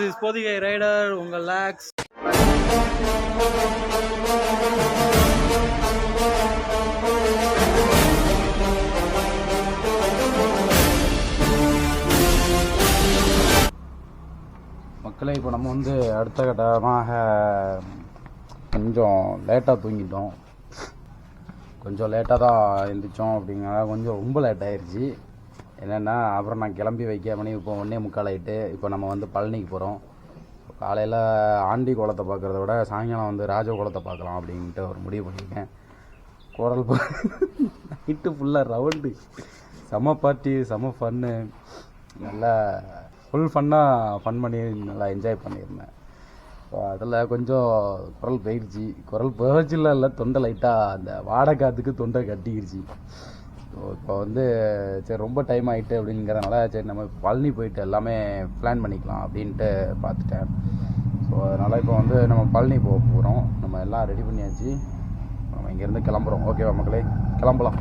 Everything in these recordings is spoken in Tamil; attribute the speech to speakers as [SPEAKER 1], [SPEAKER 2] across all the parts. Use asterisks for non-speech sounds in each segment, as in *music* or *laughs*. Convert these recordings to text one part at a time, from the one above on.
[SPEAKER 1] இஸ் ரைடர் உங்கள் லேக்ஸ்
[SPEAKER 2] மக்களை இப்போ நம்ம வந்து அடுத்த கட்டமாக கொஞ்சம் லேட்டாக தூங்கிட்டோம். கொஞ்சம் லேட்டாக தான் எழுந்திரிச்சோம் அப்படிங்கிறத கொஞ்சம் ரொம்ப லேட் ஆயிடுச்சு என்னென்னா அப்புறம் நான் கிளம்பி வைக்க மணி இப்போ ஒன்றே முக்கால் ஆயிட்டு இப்போ நம்ம வந்து பழனிக்கு போகிறோம் காலையில் ஆண்டி குளத்தை பார்க்குறத விட சாயங்காலம் வந்து ராஜ குளத்தை பார்க்கலாம் அப்படின்ட்டு ஒரு முடிவு பண்ணியிருக்கேன். குரல் நைட்டு ஃபுல்லாக ரவுண்டு செம பார்ட்டி செம ஃபன்னு நல்லா ஃபுல் ஃபன்னாக ஃபன் பண்ணி நல்லா என்ஜாய் பண்ணியிருந்தேன். அதில் கொஞ்சம் குரல் போயிடுச்சு குரல் போச்சுல இல்லை தொண்டை லைட்டாக அந்த வாடகாத்துக்கு காற்றுக்கு தொண்டை கட்டிக்கிடுச்சு இப்போ வந்து சரி ரொம்ப டைம் ஆகிட்டு அப்படிங்கிறதுனால சரி நம்ம பழனி போயிட்டு எல்லாமே பிளான் பண்ணிக்கலாம் அப்படின்ட்டு பார்த்துட்டேன். ஸோ அதனால் இப்போ வந்து நம்ம பழனி போக போகிறோம் நம்ம எல்லாம் ரெடி பண்ணியாச்சு. நம்ம இங்கேருந்து கிளம்புறோம். ஓகேவா மக்களே? கிளம்பலாம்.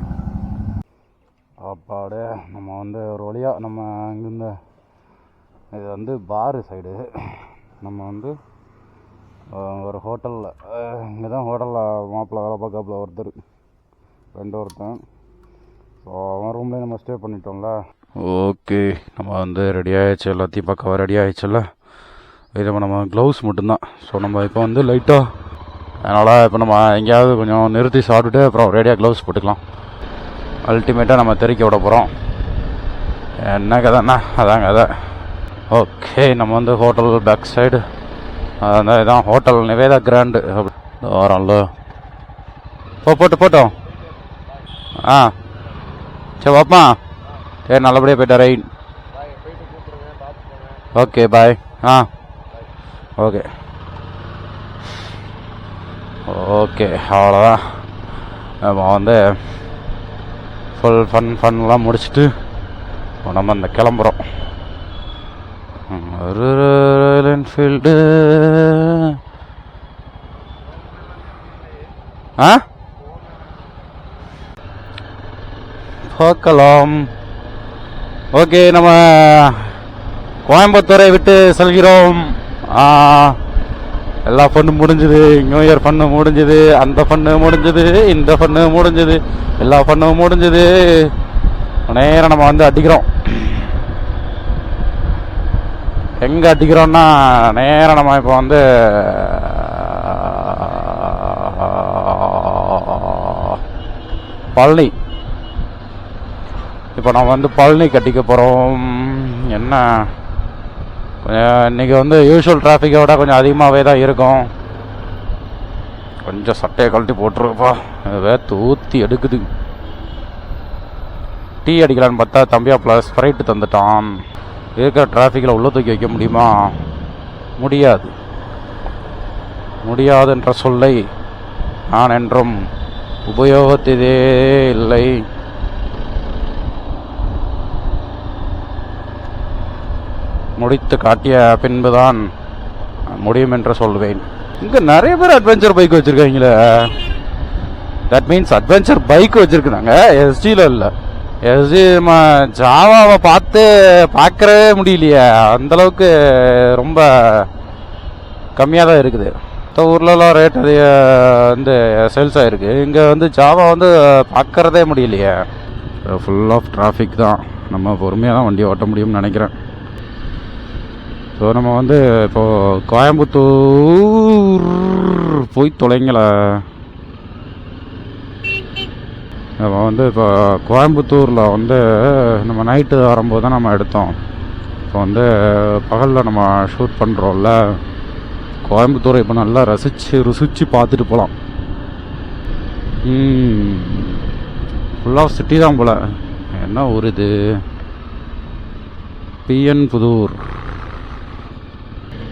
[SPEAKER 2] அப்பாடு நம்ம வந்து ஒரு வழியாக நம்ம இங்கேருந்து இது வந்து பாரு சைடு நம்ம வந்து ஒரு ஹோட்டலில் இங்கே தான் ஹோட்டலில் மாப்பிள்ளை வேலை பார்க்காப்புல ஒருத்தர். ரெண்டு ஒருத்தன். ஸோ அவன் ரூம்லேயே நம்ம ஸ்டே பண்ணிட்டோம்ல. ஓகே நம்ம வந்து ரெடி ஆகிடுச்சு எல்லாத்தையும் பக்கவா ரெடி ஆகிடுச்சுல்ல இது நம்ம க்ளவுஸ் மட்டும்தான். ஸோ நம்ம இப்போ வந்து லைட்டாக அதனால் இப்போ நம்ம எங்கேயாவது கொஞ்சம் நிறுத்தி சாப்பிட்டுட்டு அப்புறம் ரெடியாக க்ளவுஸ் போட்டுக்கலாம். அல்டிமேட்டாக நம்ம தெறிக்க விட போகிறோம் என்ன கதைண்ணா அதான் கதை. ஓகே நம்ம வந்து ஹோட்டல் பேக் சைடு அந்த இதான் ஹோட்டல் நிவேதா கிராண்டு வரோம்ல ஓ போட்டு போட்டோம் ஆ. சரி வாப்பா. சரி நல்லபடியாக போயிட்டா ரைட் ஓகே பாய். ஆ. ஓகே. ஓகே அவ்வளோதான் நம்ம வந்து ஃபுல் ஃபன் ஃபன்லாம் முடிச்சுட்டு இப்போ நம்ம இந்த கிளம்புறோம். ராயல் என்ஃபீல்டு ஆ? பார்க்கலாம். ஓகே நம்ம கோயம்புத்தூரை விட்டு செல்கிறோம். எல்லா ஃபன்னு முடிஞ்சுது. நியூ இயர் ஃபண்டு முடிஞ்சுது. அந்த ஃபண்டு முடிஞ்சுது. இந்த ஃபண்டு முடிஞ்சுது. எல்லா ஃபண்டும் முடிஞ்சுது. நேரம் நம்ம வந்து அடிக்கிறோம். எங்கே அடிக்கிறோம்னா நேரம் நம்ம இப்போ வந்து பழனி. இப்போ நம்ம வந்து பழனி கட்டிக்க போகிறோம் என்ன? கொஞ்சம் இன்றைக்கி வந்து யூஷுவல் டிராஃபிக்கை விட கொஞ்சம் அதிகமாகவே தான் இருக்கும். கொஞ்சம் சட்டையை கழட்டி போட்டுருப்பா வேத்து ஊற்றி எடுக்குது. டீ அடிக்கலான்னு பார்த்தா தம்பியா ப்ளஸ் ஸ்ப்ரைட்டு தந்துட்டான். இருக்கிற டிராஃபிக்கில் உள்ளே தூக்கி வைக்க முடியுமா? முடியாது. முடியாது என்ற சொல்லை நான் என்றும் உபயோகித்ததே இல்லை. முடித்து காட்டிய பின்புதான் முடியும் என்று சொல்வேன். இங்கே நிறைய பேர் அட்வென்ச்சர் பைக் வச்சுருக்காங்களே. தட் மீன்ஸ் அட்வென்ச்சர் பைக் வச்சுருக்குறாங்க. எஸ்டியில் இல்லை. எஸ்டி நம்ம ஜாவாவை பார்த்து பார்க்கறவே முடியலையே. அந்தளவுக்கு ரொம்ப கம்மியாக தான் இருக்குது. மற்ற ஊர்லலாம் ரேட் அதிக வந்து சேல்ஸ் ஆகிருக்கு இங்கே வந்து ஜாவா வந்து பார்க்கறதே முடியலையே. ஃபுல் ஆஃப் டிராஃபிக் தான். நம்ம பொறுமையாக தான் வண்டி ஓட்ட முடியும்னு நினைக்கிறேன். ஸோ நம்ம வந்து இப்போது கோயம்புத்தூர் போய் தொலைங்கள நம்ம வந்து இப்போ கோயம்புத்தூரில் வந்து நம்ம நைட்டு வரும்போது தான் நம்ம எடுத்தோம். இப்போ வந்து பகலில் நம்ம ஷூட் பண்ணுறோம்ல கோயம்புத்தூரை இப்போ நல்லா ரசித்து ருசித்து பார்த்துட்டு போகலாம் ஃபுல்லாக சிட்டி தான் போல். என்ன ஊர் இது? பிஎன் புதூர்.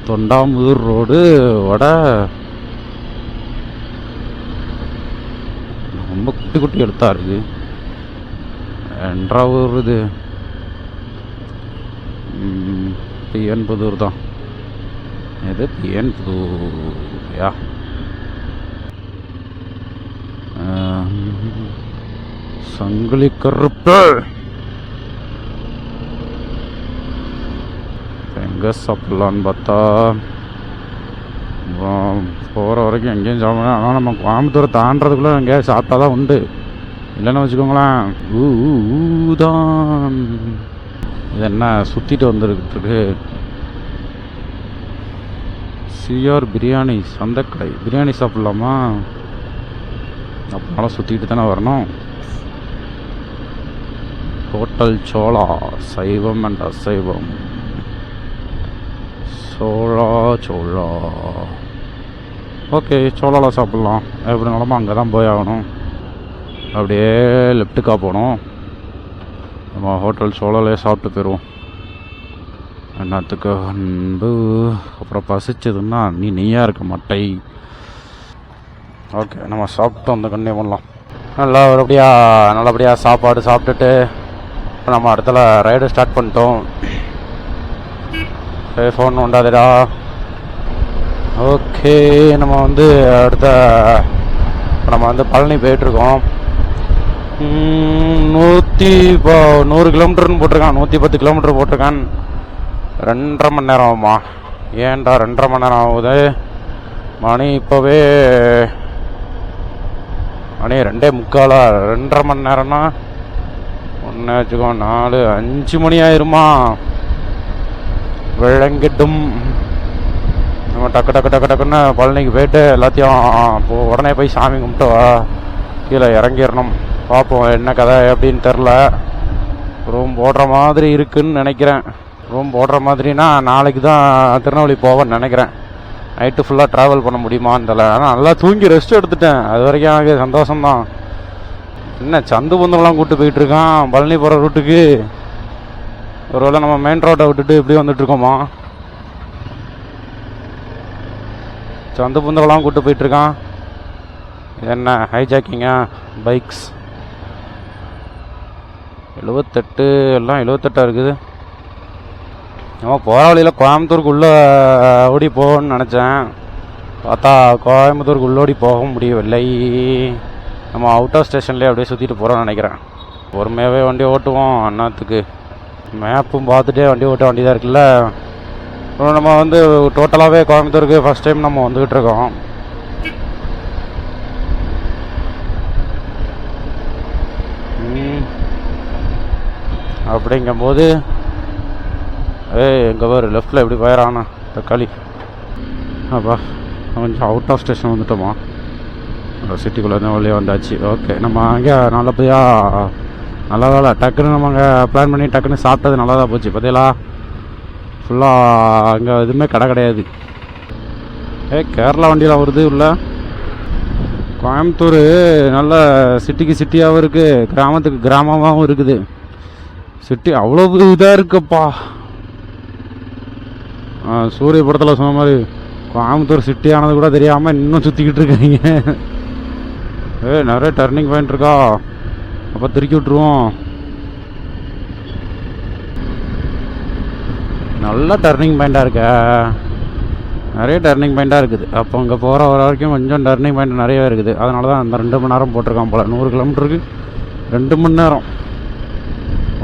[SPEAKER 2] தொண்டாமுதூர் ரோடு வட. ரொம்ப குட்டி குட்டி எடுத்தா இருக்கு. என்றா ஊர் இது. பிஎன் புதூர் தான். இது பிஎன் புதூர் யா சங்கிலி கருப்பு. எங்கே சாப்பிட்லான்னு பார்த்தா போகிற வரைக்கும் எங்கேயும் சாப்பிட ஆனால் நம்ம கோயம்புத்தூரை தாண்டதுக்குள்ளே எங்கேயாவது சாப்பிட்டா தான் உண்டு. இல்லைன்னு வச்சுக்கோங்களேன். ஊ ஊதான் இது என்ன சுற்றிட்டு வந்துருக்கிட்டு சிஆர் பிரியாணி சந்தைக்கடை. பிரியாணி சாப்பிட்லாமா? அப்படினாலும் சுற்றிட்டு தானே வரணும். ஹோட்டல் சோளா சைவம் அண்ட் அசைவம். சோளா சோளா. ஓகே சோளாவில் சாப்பிட்லாம். எப்படி நிலமா அங்கே தான் போய் ஆகணும். அப்படியே லெஃப்ட்டுக்காக போகணும். நம்ம ஹோட்டல் சோளாலே சாப்பிட்டு போயிடுவோம். என்னத்துக்கு அன்பு. அப்புறம் பசிச்சதுன்னா நீ நீயா இருக்க மாட்டை. ஓகே நம்ம சாப்பிட்டு அந்த கண்ணே பண்ணலாம் நல்லா நல்லபடியாக நல்லபடியாக சாப்பாடு சாப்பிட்டுட்டு நம்ம இடத்துல ரைடு ஸ்டார்ட் பண்ணிட்டோம். ஃபோன் உண்டாதுடா ஓகே நம்ம வந்து அடுத்த நம்ம வந்து பழனி போயிட்டுருக்கோம். நூற்றி இப்போ நூறு கிலோமீட்டர்னு போட்டிருக்கான். நூற்றி பத்து கிலோமீட்டர் போட்டிருக்கான். ரெண்டரை மணி நேரம் ஆகுமா ஏன்டா ரெண்டரை மணி நேரம் ஆகுது? மணி இப்போவே மணி ரெண்டே முக்காலா ரெண்டரை மணி நேரம்னா ஒன்று வச்சுக்கோ நாலு அஞ்சு மணி ஆயிருமா விளங்கிட்டும் நம்ம டக்கு டக்கு டக்கு டக்குன்னு பழனிக்கு போயிட்டு எல்லாத்தையும் போ உடனே போய் சாமி கும்பிட்டு வா. கீழே இறங்கிடணும். பார்ப்போம் என்ன கதை அப்படின்னு தெரில. ரூம் போடுற மாதிரி இருக்குன்னு நினைக்கிறேன். ரூம் போடுற மாதிரினா நாளைக்கு தான் திருநெல்வேலி போவேன்னு நினைக்கிறேன். நைட்டு ஃபுல்லாக ட்ராவல் பண்ண முடியுமான்னு தெரில ஆனால் நல்லா தூங்கி ரெஸ்ட் எடுத்துட்டேன். அது வரைக்கும் எனக்கு சந்தோஷம்தான். என்ன சந்து பந்தம்லாம் கூப்பிட்டு போயிட்டுருக்கான் பழனி போகிற ரூட்டுக்கு ஒருவேளை நம்ம மெயின் ரோட்டை விட்டுட்டு இப்படி வந்துட்டு இருக்கோமா? சந்து புந்தரெல்லாம் கூப்பிட்டு போயிட்டு இருக்கான். என்ன ஹைஜாக்கிங்கா பைக்ஸ் எழுபத்தெட்டு எல்லாம் எழுபத்தெட்டா இருக்குது. நம்ம போகிற வழியில் கோயம்புத்தூருக்கு உள்ளே ஓடி போகணும்னு நினச்சேன். பார்த்தா கோயம்புத்தூருக்கு உள்ளோடி போக முடியவில்லை. நம்ம அவுட் ஆஃப் ஸ்டேஷன்லேயே அப்படியே சுற்றிட்டு போகிறோம்னு நினைக்கிறேன். பொறுமையாகவே வண்டி ஓட்டுவோம் அண்ணாத்துக்கு. மேப்பும் பார்த்துட்டே வண்டி ஓட்ட வேண்டியதாக இருக்குல்ல? இப்போ நம்ம வந்து டோட்டலாகவே கோயம்புத்தூருக்கு ஃபஸ்ட் டைம் நம்ம வந்துக்கிட்டு இருக்கோம். அப்படிங்கும்போது ஏய் எங்கள் பாரு லெஃப்டில் எப்படி போயிடறானா தக்காளி. அப்பா கொஞ்சம் அவுட் ஆஃப் ஸ்டேஷன் வந்துட்டோமா. சிட்டிக்குள்ளே தான் வழியாக வந்தாச்சு. ஓகே நம்ம அங்கே நல்லபடியாக நல்லா தான் டக்குன்னு நம்ம அங்கே பிளான் பண்ணி டக்குன்னு சாப்பிட்டது நல்லா தான் போச்சு. பார்த்தீங்களா? ஃபுல்லாக அங்கே எதுவுமே கடை கிடையாது. ஏ கேரளா வண்டியில் வருது உள்ள. கோயம்புத்தூர் நல்ல சிட்டிக்கு சிட்டியாகவும் இருக்குது கிராமத்துக்கு கிராமமாகவும் இருக்குது. சிட்டி அவ்வளோ இதாக இருக்குப்பா. சூரிய படத்தில் சொன்ன மாதிரி கோயம்புத்தூர் சிட்டி ஆனது கூட தெரியாமல் இன்னும் சுற்றிக்கிட்டு இருக்காங்க. ஏ நிறைய டர்னிங் பாயிண்ட் இருக்கா? அப்போ திருக்கி விட்ருவோம் நல்ல டர்னிங் பாயிண்டாக இருக்கா. நிறைய டர்னிங் பாயிண்ட்டாக இருக்குது. அப்போ அங்கே போகிற வர வரைக்கும் கொஞ்சம் டர்னிங் பாயிண்ட் நிறையவே இருக்குது. அதனால தான் அந்த ரெண்டு மணி நேரம் போட்டிருக்கான் போல். நூறு கிலோமீட்டருக்கு ரெண்டு மணி நேரம்.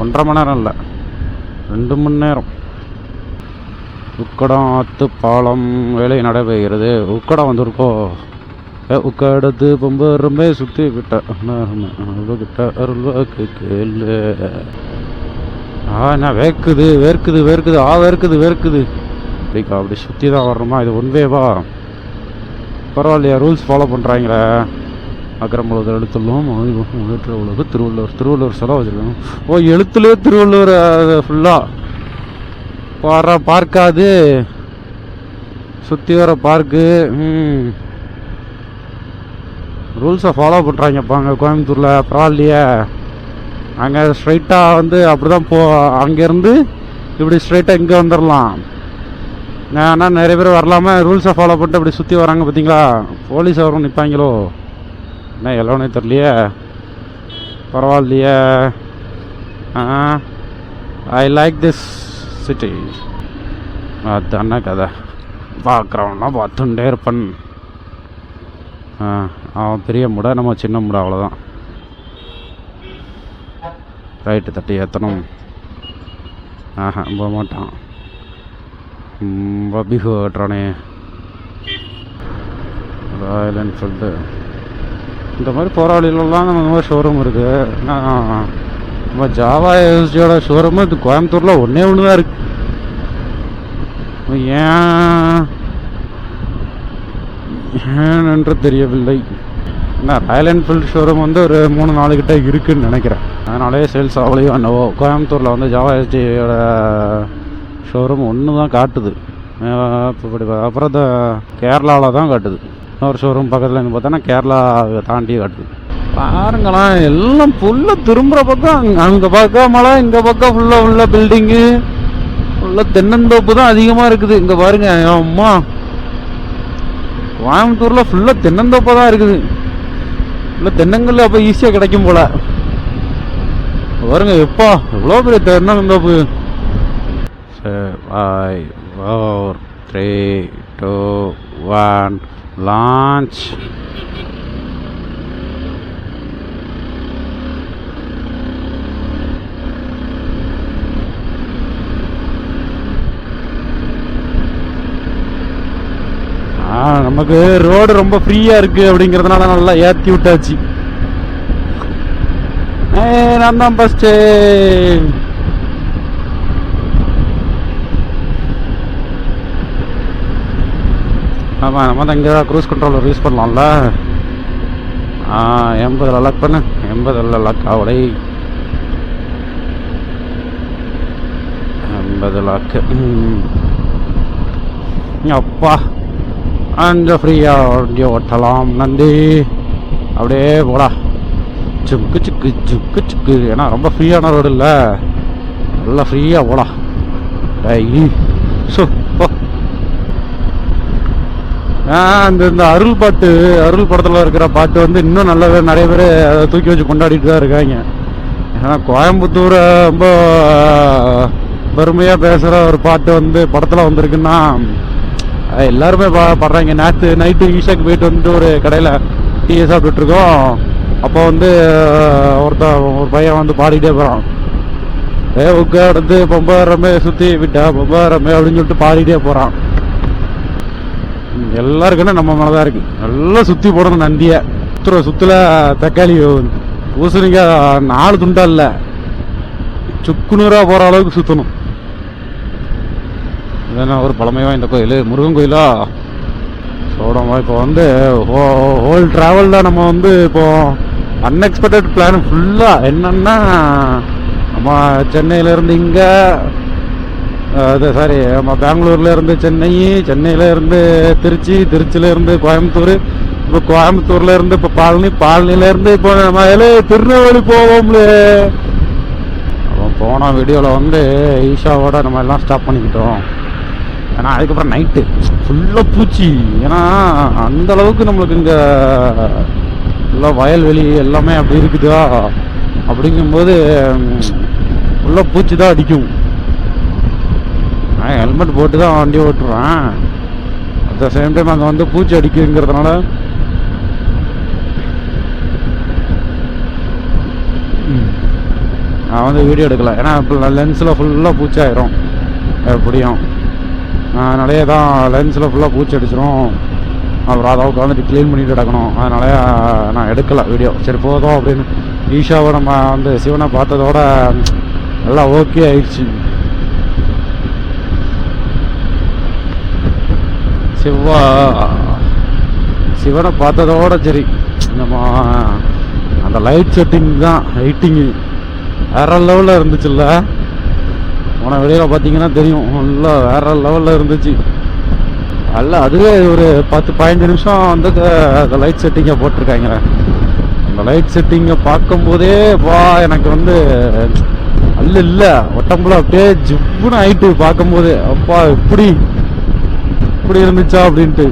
[SPEAKER 2] ஒன்றரை மணி நேரம் இல்லை. ரெண்டு மணி நேரம். உக்கடம் ஆத்து பாலம் வேலை நடைபெறுகிறது. உக்கடம் வந்திருக்கோ? ஏ, பம்பரமே பொம்பருமே சுற்றி விட்ட கிட்ட அருள்வாக்கு கேளு. ஆ என்ன வேர்க்குது வேர்க்குது வேர்க்குது ஆ வேர்க்குது வேர்க்குது. அப்படிக்கா அப்படி சுற்றி தான் வரணுமா? இது ஒன்வேவா பரவாயில்லையா ரூல்ஸ் ஃபாலோ பண்ணுறாங்களே அக்கரம்பலத்தில் எழுத்துள்ளோம் முன்னேற்ற உலக திருவள்ளுவர் திருவள்ளுவர் செலவு வச்சுருக்காங்க. ஓ எழுத்துலேயே திருவள்ளுவர் ஃபுல்லாக வர பார்க்காது. சுற்றி வர பார்க்கு ம். ரூல்ஸை ஃபாலோ பண்ணுறாங்கப்பா அங்கே கோயம்புத்தூரில் பரவாயில்லையே. அங்கே ஸ்ட்ரைட்டாக வந்து அப்படி தான் போ அங்கேருந்து இப்படி ஸ்ட்ரைட்டாக இங்கே வந்துடலாம் ஆனால் நிறைய பேர் வரலாமல் ரூல்ஸை ஃபாலோ பண்ணிட்டு இப்படி சுற்றி வராங்க பார்த்தீங்களா போலீஸ் அவரும் நிற்பாங்களோ என்ன எல்லோனே தெரியலையே. பரவாயில்லையே. ஐ லைக் திஸ் சிட்டி அதான கதை. பார்க்குறவனா பார்த்துட்டே இருப்பன். ஆ அவன் பெரிய முடை நம்ம சின்ன முடை அவ்வளோதான் ரைட்டு தட்டி ஏற்றணும் ஆஹா போக மாட்டான். பபிஹு ஓட்டுறானே ராயல் என்ஃபீல்டு இந்த மாதிரி போராளிகளெல்லாம் நம்ம நம்ம மாதிரி ஷோரூம் இருக்குது நம்ம ஜாவா எஸ்டியோட ஷோரூமு இது கோயம்புத்தூரில் ஒன்றே ஒன்று தான் இருக்கு. ஏன்? ஏன் என்று தெரியவில்லை. என்ன ராயல் என்ஃபீல்டு ஷோரூம் வந்து ஒரு மூணு நாலு கிட்ட இருக்குன்னு நினைக்கிறேன். அதனாலே சேல்ஸ் ஆகலையோ என்னவோ கோயம்புத்தூரில் வந்து ஜாவா எஸ்டியோட ஷோரூம் ஒன்று தான் காட்டுது. இப்படி அப்புறம் இந்த கேரளாவில் தான் காட்டுது. இன்னொரு ஷோரூம் பக்கத்தில் இருந்து பார்த்தோன்னா கேரளா தாண்டி காட்டுது. பாருங்களேன் எல்லாம் ஃபுல்லாக திரும்புகிற பக்கம் அங்கே அங்க பக்கம் மலை இங்கே பக்கம் ஃபுல்லாக உள்ள பில்டிங்கு ஃபுல்லாக தென்னந்தோப்பு தான் அதிகமாக இருக்குது. இங்கே பாருங்க அம்மா. கோயம்புத்தூரில் ஃபுல்லாக தென்னந்தோப்பாக தான் இருக்குது. இல்லை தென்னங்கல் அப்போ ஈஸியாக கிடைக்கும் போல பாருங்க எப்பா எவ்வளோ பெரிய தென்னந்தோப்பு five four three two one launch நமக்கு ரோடு ரொம்ப ஃப்ரீயாக இருக்கு அப்படிங்கிறதுனால நல்லா ஏற்றி விட்டாச்சு. ஏய், நான் தான் ஃபஸ்ட்டு ஆமாம் நம்ம தான் இங்கே க்ரூஸ் கண்ட்ரோலர் யூஸ் பண்ணலாம்ல. ஆ எண்பதில் லாக் பண்ணு. எண்பதில் லாக் ஆவலை எண்பது லாக்கு அப்பா. அங்கே ஃப்ரீயாக வண்டி ஓட்டலாம் நந்தி அப்படியே போடா சுக்கு சுக்கு சுக்கு சுக்கு ஏன்னா ரொம்ப ஃப்ரீயான ரோடு இல்லை நல்லா ஃப்ரீயாக போடா டை சோ அந்த இந்த அருள் பாட்டு அருள் படத்தில் இருக்கிற பாட்டு வந்து இன்னும் நல்லாவே நிறைய பேர் அதை தூக்கி வச்சு கொண்டாடிட்டு தான் இருக்காங்க ஏன்னா கோயம்புத்தூரை ரொம்ப பெருமையாக பேசுகிற ஒரு பாட்டு வந்து படத்தில் வந்திருக்குன்னா எல்லாருமே பா பாடுறாங்க. நேற்று நைட்டு ஈஷாக்கு போயிட்டு வந்துட்டு ஒரு கடையில் டீ சாப்பிட்டுட்டு இருக்கோம். அப்போ வந்து ஒருத்தன் ஒரு பையன் வந்து பாடிக்கிட்டே போகிறான் ஏ உட்கார்ந்து பொம்பாரமே சுற்றி விட்டா பொம்பாரமே அப்படின்னு சொல்லிட்டு பாடிக்கிட்டே போகிறான் எல்லாருக்குமே நம்ம மேலே தான் இருக்குது நல்லா சுற்றி போடணும் நந்தியை. சுற்றுற சுற்றுல தக்காளி பூசணிக்காய் நாலு துண்டா இல்லை. சுக்குநூறாக போகிற அளவுக்கு சுற்றணும் இதெல்லாம் ஒரு பழமை வாய்ந்த கோயில். முருகன் கோயிலா? சோடமா இப்போ வந்து ஹோல் ட்ராவலில் நம்ம வந்து இப்போது அன்எக்ஸ்பெக்டட் பிளான் ஃபுல்லாக என்னென்னா நம்ம சென்னையிலேருந்து இங்கே அது சாரி நம்ம பெங்களூர்லேருந்து சென்னை சென்னையிலேருந்து திருச்சி திருச்சியிலேருந்து கோயம்புத்தூர் இப்போ கோயம்புத்தூர்லேருந்து இப்போ பழனி பாலனிலேருந்து இப்போ நம்ம ஏலே திருநெல்வேலி போவோம்ல. அப்புறம் போன வீடியோவில் வந்து ஈஷாவோட நம்ம எல்லாம் ஸ்டாப் பண்ணிக்கிட்டோம். ஏன்னா அதுக்கப்புறம் நைட்டு ஃபுல்லாக பூச்சி. ஏன்னா அந்த அளவுக்கு நம்மளுக்கு இங்கே ஃபுல்லாக வயல்வெளி எல்லாமே அப்படி இருக்குதா? அப்படிங்கும்போது ஃபுல்லாக பூச்சி தான் அடிக்கும். நான் ஹெல்மெட் போட்டு தான் வண்டி ஓட்டுறேன். அட் த சேம் டைம் அங்கே வந்து பூச்சி அடிக்குங்கிறதுனால நான் வந்து வீடியோ எடுக்கல. ஏன்னா இப்போ லென்ஸில் ஃபுல்லாக பூச்சி ஆயிரும். எப்படியும். அதனாலே தான் லென்ஸில் ஃபுல்லாக பூச்சி அடிச்சிடும் அப்புறம் அதை உட்காந்துட்டு க்ளீன் பண்ணிட்டு கிடக்கணும் அதனால நான் எடுக்கலை வீடியோ சரி போதும் அப்படின்னு ஈஷாவை நம்ம வந்து சிவனை பார்த்ததோட எல்லாம் ஓகே ஆயிடுச்சு. சிவா சிவனை பார்த்ததோட சரி. நம்ம அந்த லைட் செட்டிங் தான் லைட்டிங்கு வேற லெவலில் இருந்துச்சுல்ல. போன வெளியில் பார்த்தீங்கன்னா தெரியும். நல்லா வேற லெவலில் இருந்துச்சு. அல்ல அதுவே ஒரு பத்து பதினஞ்சு நிமிஷம் வந்து அந்த லைட் செட்டிங்கை போட்டிருக்காங்க அந்த லைட் செட்டிங்கை பார்க்கும்போதே வா எனக்கு வந்து அல்ல இல்லை. ஒட்டம்புல அப்படியே ஜிப்புன்னு ஆயிட்டு பார்க்கும்போது அப்பா எப்படி இப்படி இருந்துச்சா அப்படின்ட்டு.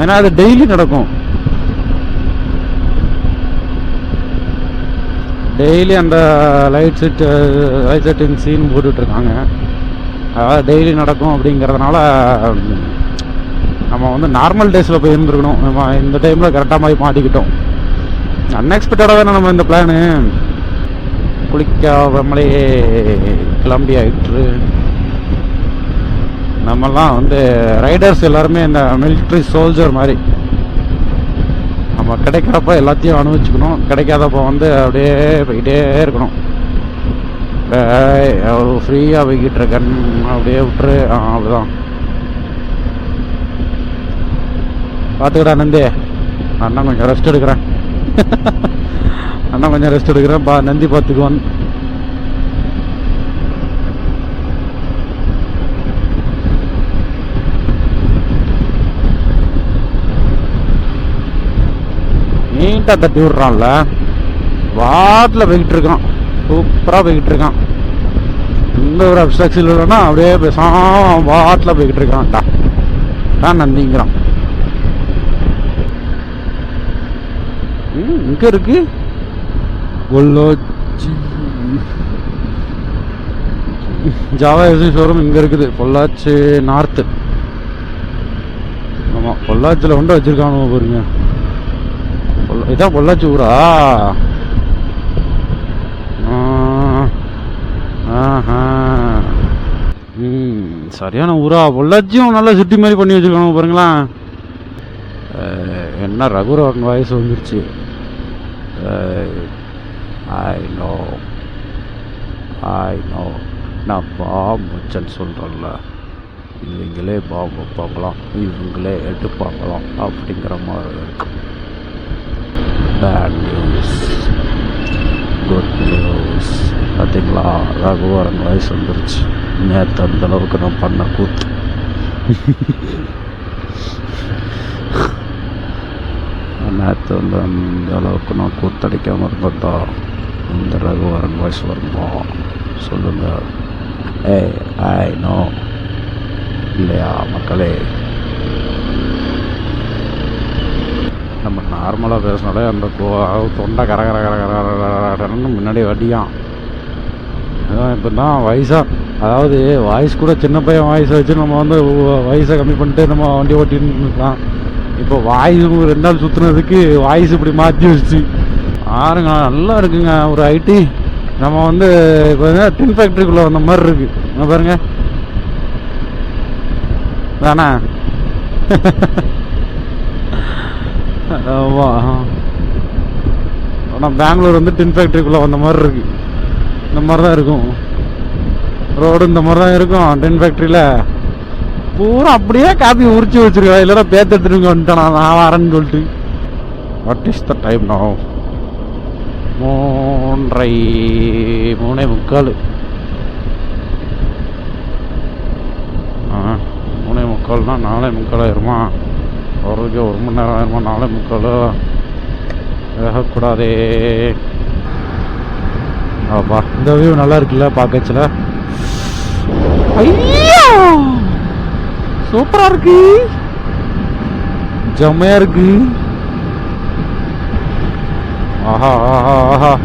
[SPEAKER 2] ஏன்னா அது டெய்லி நடக்கும். டெய்லி அந்த light set light setting scene போட்டுட்ருக்காங்க. அதாவது டெய்லி நடக்கும் அப்படிங்கிறதுனால நம்ம வந்து நார்மல் டேஸில் போய் இருந்துருக்கணும். நம்ம இந்த டைமில் கரெக்டாக மாதிரி மாட்டிக்கிட்டோம். அன்எக்ஸ்பெக்டடாக தானே நம்ம இந்த பிளானு. குளிக்காமலே கிளம்பி ஆயிற்று நம்மலாம் வந்து ரைடர்ஸ் எல்லாருமே இந்த மிலிட்ரி சோல்ஜர் மாதிரி நம்ம கிடைக்கிறப்ப எல்லாத்தையும் அனுபவிச்சுக்கணும். கிடைக்காதப்ப வந்து அப்படியே போய்கிட்டே இருக்கணும். ஃப்ரீயாக போய்கிட்டு இருக்கேன். அப்படியே விட்டுரு. ஆ, அவ்வளோதான் பார்த்துக்கடா நந்தி. அண்ணா கொஞ்சம் ரெஸ்ட் எடுக்கிறேன். *laughs* அண்ணா கொஞ்சம் ரெஸ்ட் எடுக்கிறேன். பா நந்தி பார்த்துக்குவான் நீட்டாக தட்டி விட்றான்ல. வாட்டில் போய்கிட்டு இருக்கான். சூப்பராக போய்கிட்டு இருக்கான். எந்த ஒரு அப்சாக்சில் இல்லைன்னா அப்படியே பேசாம வாட்டில் போய்கிட்டு இருக்கான்டா தான் நந்திங்கிறான். இங்க இருக்கு. பொள்ளாச்சி ஜாவா எஸ்சி ஷோரூம் இங்க இருக்குது. பொள்ளாச்சி நார்த்து. ஆமா பொள்ளாச்சியில் கொண்டு வச்சுருக்கானுங்க பாருங்க. இதான் பொள்ளாச்சி ஊரா ஆ. ம் சரியான ஊரா. பொள்ளாச்சியும் நல்லா சிட்டி மாதிரி பண்ணி வச்சிருக்காங்க பாருங்களேன். என்ன ரகுரவன் வாய்ஸ் வந்துருச்சு. ஐ நோ ஐ நோ நான் பாம்புச்சன்னு சொல்கிறேன்ல இவங்களே பாம்பு பார்க்கலாம். இவங்களே எடுப்பாங்களாம். அப்படிங்கிற மாதிரி இருக்கும் பேட் நியூஸ் குட் நியூஸ் பார்த்தீங்களா? ரகுவரன் வயசு வந்துருச்சு. நேற்று அந்த அளவுக்கு நான் பண்ண கூத்து. நேற்று வந்து அந்த அளவுக்கு நான் கூத்தடிக்காமல் இருந்ததா? இந்த ரகுவரன் வயசு வருமா? சொல்லுங்கள் ஏ ஐ நோ இல்லையா மக்களே? நம்ம நார்மலாக பேசினாலே அந்த தொண்டை கர கர கர கர கரன்னு முன்னாடி வடியான். அதான் இப்போ தான் வயசாக அதாவது வாய்ஸ் கூட சின்ன பையன் வாய்ஸை வச்சு நம்ம வந்து வயசை கம்மி பண்ணிட்டு நம்ம வண்டி ஓட்டின்னு இருக்கலாம். இப்போ வாய்ஸ் ரெண்டு நாள் சுற்றுனதுக்கு வாய்ஸ் இப்படி மாற்றி வச்சு. ஆறுங்க நல்லா இருக்குங்க ஒரு ஐடி நம்ம வந்து இப்போ டின் ஃபேக்ட்ரிக்குள்ளே வந்த மாதிரி இருக்கு. இங்க பாருங்க. தானே *laughs* ஆனால் பெங்களூர் வந்து டின் ஃபேக்ட்ரிக்குள்ளே வந்த மாதிரி இருக்கு. இந்த மாதிரி தான் இருக்கும். ரோடு இந்த மாதிரி தான் இருக்கும். டின் ஃபேக்ட்ரியில் பூரா அப்படியே காப்பி உரிச்சு வச்சிருக்கா. இல்லைன்னா பேத்து எடுத்துட்டு வந்துட்டேன்? நான் வரேன்னு சொல்லிட்டு. வாட் இஸ் த டைம் நான் மூன்றை மூணே முக்கால். ஆ மூணே முக்கால்னா நாலே முக்கால் ஆயிருமா? வர்றதுக்கு ஒரு மணி நேரம் ஆயிரமா நாலே முக்காலோ? வேகக்கூடாதே. ஆப்பா இந்த வியூ நல்லா இருக்குல்ல பார்க்கச்சில் ஐயோ! சூப்பரா இருக்கு. ஜம்மையாக இருக்கு. ஆஹா ஆஹா ஆஹா.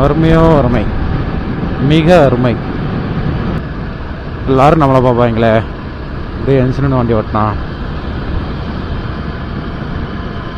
[SPEAKER 2] அருமையோ அருமை. மிக அருமை. எல்லாரும் நம்மளை பார்ப்பாங்களே. அப்படியே இன்சிடென்ட் வண்டி ஓட்டினா.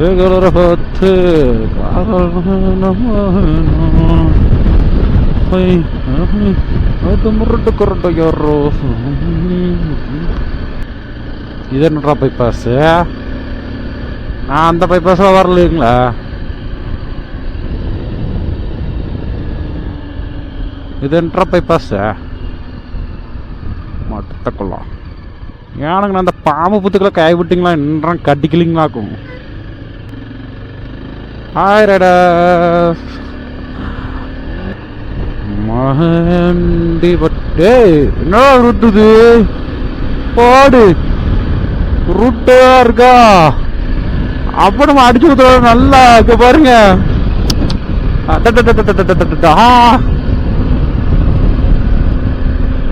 [SPEAKER 2] ஏகலர பார்த்து அது முரட்டு குரட்டு யாரோ இது என்னடா பைபாஸ் நான் அந்த பைபாஸில் வரலைங்களா? இது என்னடா பைபாஸ் மட்டக்குள்ளா ஏனுங்க அந்த பாம்பு புத்துக்களை கை விட்டிங்களா என்றான் கட்டிக்கலிங்களாக்கும் ஆரடா மகண்டி பட்டே என்ன ருட்டுது பாடு. ருட்டா இருக்கா? அப்ப நம்ம அடிச்சு கொடுத்துட நல்லா இருக்கு பாருங்க.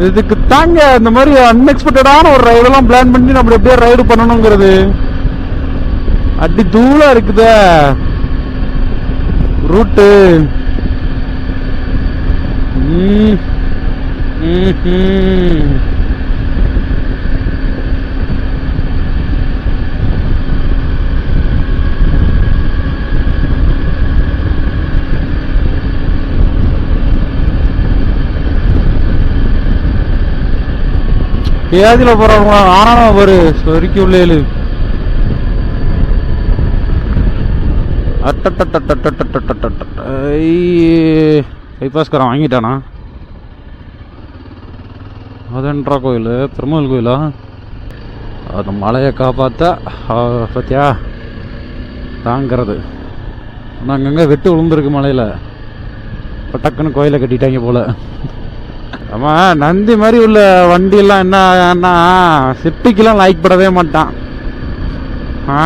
[SPEAKER 2] இதுக்கு தாங்க இந்த மாதிரி அன்எக்ஸ்பெக்டடான ஒரு ரைடெல்லாம் பிளான் பண்ணி நம்ம எப்படியே ரைடு பண்ணணுங்கிறது. அடி தூளா இருக்குதே. ரூட்டு ஏதில் ம்ஹும். ஆனால் போறவங்க ஒரு சொருக்கி உள்ளேலு பைபாஸ்காரன் வாங்கிட்டானா அதன்றா கோயில் பெருமாள் கோயிலா அது மலையை காப்பாற்ற பத்தியா தாங்கிறது ஆனால் அங்கங்கே வெட்டு விழுந்துருக்கு மலையில் டக்குன்னு கோயிலை கட்டிட்டாங்க போல ஆமாம் நந்தி மாதிரி உள்ள வண்டியெல்லாம் என்னன்னா சிட்டிக்கெல்லாம் லைக் படவே மாட்டான் ஆ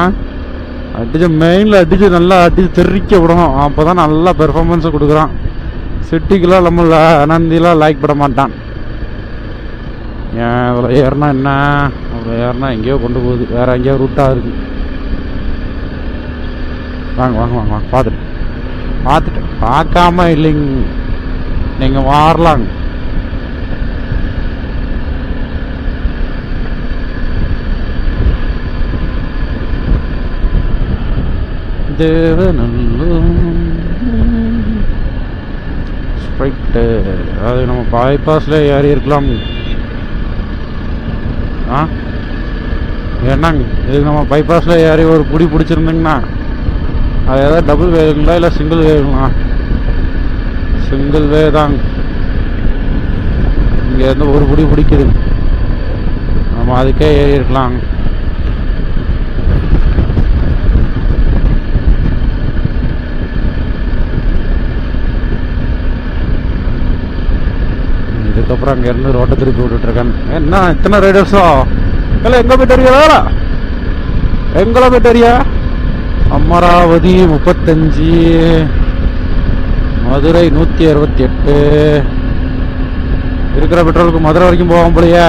[SPEAKER 2] அடிச்சு மெயினில் அடிச்சு நல்லா அடிச்சு தெறிக்க விடணும். அப்போ தான் நல்லா பெர்ஃபார்மன்ஸை கொடுக்குறான். சிட்டிக்கெல்லாம் நம்ம அனந்திலாம் லைக் பட மாட்டான். ஏன் இவ்வளோ ஏறினா என்ன? அவ்வளோ ஏறினா எங்கேயோ கொண்டு போகுது. வேற எங்கேயோ ரூட்டாக இருக்கு. வாங்க வாங்க வாங்க வாங்க. பார்த்துட்டு. பார்த்துட்டு. பார்க்காம இல்லைங்க. நீங்கள் மாறலாங்க ஸ்ட்ரைட்டு அது நம்ம பைபாஸில் ஏறி இருக்கலாம். ஆ? என்னங்க? இது நம்ம பைபாஸில் ஏறி ஒரு குடி பிடிச்சிருந்தீங்கன்னா அது ஏதாவது டபுள் வேணுங்களா இல்லை சிங்கிள் வேணுங்களா சிங்கிள் வே தாங்க. இங்கே இருந்து ஒரு குடி பிடிக்குது. நம்ம அதுக்கே ஏறி இருக்கலாங்க. இதுக்கப்புறம் அங்கேருந்து ரோட்டை திருப்பி விட்டுட்ருக்கேன். என்ன இத்தனை ரைடர்ஸோ இல்லை எங்கே போயிட்டு அறியா எங்களை போயிட்டு அறியா அமராவதி முப்பத்தஞ்சு மதுரை நூற்றி அறுபத்தி எட்டு இருக்கிற பெட்ரோலுக்கு மதுரை வரைக்கும் போவோம் போலையே.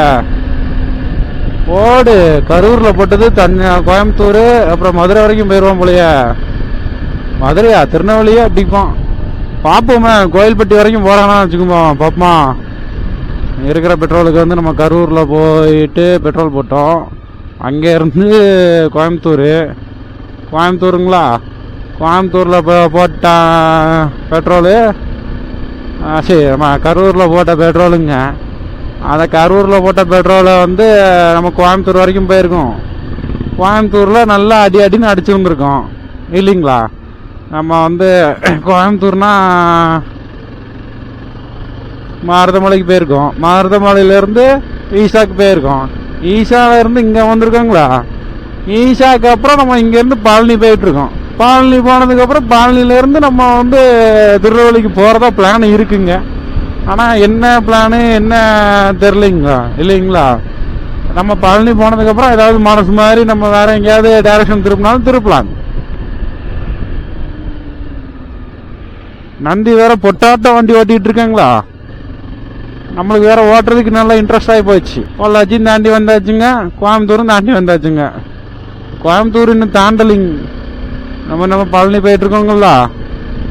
[SPEAKER 2] போடு கரூரில் போட்டது தன் கோயம்புத்தூர் அப்புறம் மதுரை வரைக்கும் போயிடுவோம் போலையே. மதுரையா? திருநெல்வேலியா அப்படிப்பான். பார்ப்போமே கோயில்பட்டி வரைக்கும் போகிறானா வச்சுக்கோமா பாப்பமா. இருக்கிற பெட்ரோலுக்கு வந்து நம்ம கரூரில் போயிட்டு பெட்ரோல் போட்டோம். அங்கே இருந்து கோயம்புத்தூர். கோயம்புத்தூருங்களா? கோயம்புத்தூரில் இப்போ போட்ட பெட்ரோலு ஆ, சரி நம்ம கரூரில் போட்ட பெட்ரோலுங்க. அந்த கரூரில் போட்ட பெட்ரோலை வந்து நம்ம கோயம்புத்தூர் வரைக்கும் போயிருக்கோம். கோயம்புத்தூரில் நல்லா அடி அடின்னு அடிச்சுருந்துருக்கோம். இல்லைங்களா? நம்ம வந்து கோயம்புத்தூர்னால் மாரதமலைக்கு போயிருக்கோம். மாரதமலையிலேருந்து ஈஷாக்கு போயிருக்கோம். ஈஷாவிலேருந்து இங்கே வந்திருக்கோங்களா? ஈஷாக்கு அப்புறம் நம்ம இங்கேருந்து பழனி போயிட்டுருக்கோம். பழனி போனதுக்கப்புறம் பழனிலேருந்து நம்ம வந்து திருநெல்வேலிக்கு போகிறதா பிளான் இருக்குங்க. ஆனால் என்ன பிளானு என்ன தெரிலிங்களா இல்லைங்களா? நம்ம பழனி போனதுக்கப்புறம் ஏதாவது மனசு மாதிரி நம்ம வேற எங்கேயாவது டைரக்ஷன் திருப்பினாலும் திருப்பலாம். நந்தி வேற பொட்டாட்ட வண்டி ஓட்டிகிட்டு இருக்காங்களா? நம்மளுக்கு வேற ஓட்டுறதுக்கு நல்லா இன்ட்ரெஸ்ட் ஆகி போச்சு. பொள்ளாச்சியும் தாண்டி வந்தாச்சுங்க கோயம்புத்தூரும் தாண்டி வந்தாச்சுங்க. கோயம்புத்தூர் இன்னும் தாண்டலிங் நம்ம நம்ம பழனி போயிட்டு இருக்கோங்களா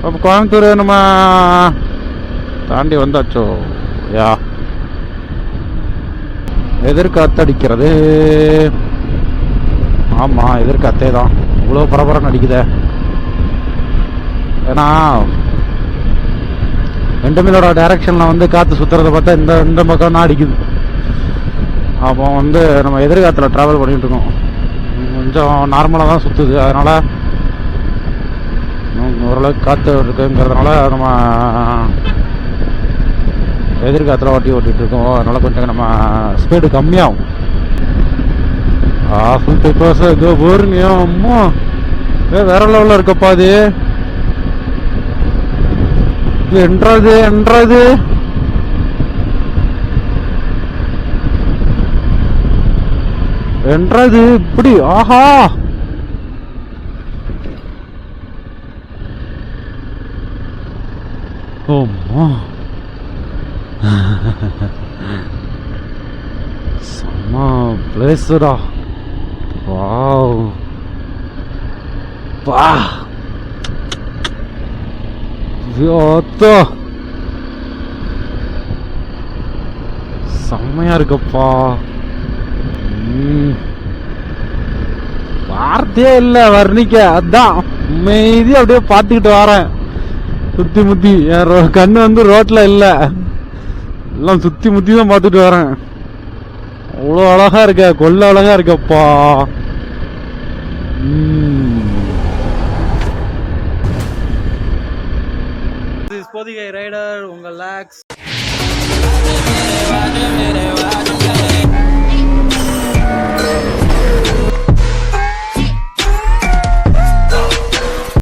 [SPEAKER 2] அப்போ கோயம்புத்தூர் நம்ம தாண்டி வந்தாச்சோ? யா. எதிர்காத்தடிக்கிறது. ஆமாம் எதிர்காத்தே தான். இவ்வளோ பரபரம் அடிக்குதே. ஏன்னா ரெண்டுமேலோட டைரக்ஷனில் வந்து காற்று சுற்றுறத பார்த்தா இந்த இந்த பக்கம் தான் அடிக்குது. அப்போ வந்து நம்ம எதிர்காலத்தில் ட்ராவல் பண்ணிகிட்டு இருக்கோம். கொஞ்சம் நார்மலாக தான் சுற்றுது அதனால் ஓரளவுக்கு காற்று இருக்குங்கிறதுனால நம்ம எதிர்காலத்தில் ஓட்டி ஓட்டிகிட்டு இருக்கோம். அதனால் கொஞ்சம் நம்ம ஸ்பீடு கம்மியாகும். ஆஃபுல் பேப்பர்ஸ் இதோ போருங்க அம்மா. ஏ வேற லெவலில் இருக்கப்பா அது. என்றது என்றது. என்றது இப்படி ஆஹா. ஓம்மா சகலேஸ்வரா வாவ். பா. யோத்தோ செம்மையா இருக்கப்பா. வார்த்தையே இல்ல வர்ணிக்க. அதான். அமைதி அப்படியே பார்த்துக்கிட்டு வரேன். சுத்தி முத்தி. என் ரோ- கண்ணு வந்து ரோட்ல இல்ல. எல்லாம் சுத்தி முத்தி தான் பார்த்துட்டு வரேன். அவ்வளோ அழகா இருக்க. கொள்ள அழகா இருக்கப்பா. ம்.
[SPEAKER 1] கார்த்திகை ரைடர் உங்கள் லேக்ஸ்